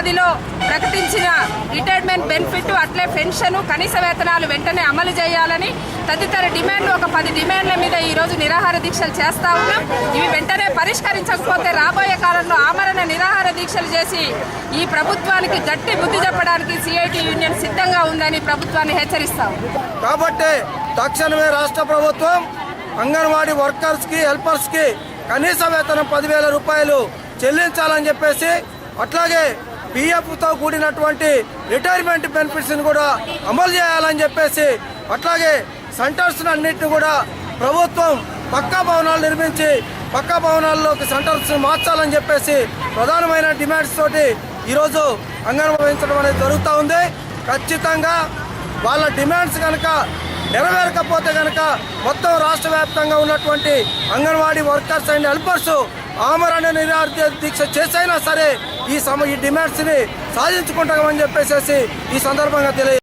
ప్రకటించిన retirement benefit అట్లే pension కనీస వేతనాలు వెంటనే అమలు చేయాలని తదితర డిమాండ్లు ఒక పది డిమాండ్ల మీద ఈరోజు నిరాహార దీక్షలు చేస్తా ఉన్నాం. ఇవి వెంటనే పరిష్కరించకపోతే రాబోయే కాలంలో ఆమరణ నిరాహార దీక్షలు చేసి ఈ ప్రభుత్వానికి గట్టి బుద్ధి చెప్పడానికి సిఐటి యూనియన్ సిద్ధంగా ఉందని ప్రభుత్వాన్ని హెచ్చరిస్తాం. కాబట్టి తక్షణమే రాష్ట్ర ప్రభుత్వం అంగన్వాడీ వర్కర్స్కి హెల్పర్స్కి కనీస వేతనం పదివేల రూపాయలు చెల్లించాలని చెప్పేసి అట్లాగే పిఎఫ్తో కూడినటువంటి రిటైర్మెంట్ బెనిఫిట్స్ని కూడా అమలు చేయాలని చెప్పేసి అట్లాగే సెంటర్స్ని అన్నింటిని కూడా ప్రభుత్వం పక్కా భవనాలు నిర్మించి పక్కా భవనాల్లోకి సెంటర్స్ని మార్చాలని చెప్పేసి ప్రధానమైన డిమాండ్స్ తోటి ఈరోజు అంగన్వాడీ వహించడం అనేది జరుగుతూ ఉంది. ఖచ్చితంగా వాళ్ళ డిమాండ్స్ కనుక నెరవేరకపోతే కనుక మొత్తం రాష్ట్ర వ్యాప్తంగా ఉన్నటువంటి అంగన్వాడీ వర్కర్స్ అండ్ హెల్పర్స్ ఆమరణ నిరాహార దీక్ష చేసైనా సరే ఈ సమ ఈ డిమాండ్స్ని సాధించుకుంటామని చెప్పేసి ఈ సందర్భంగా తెలియ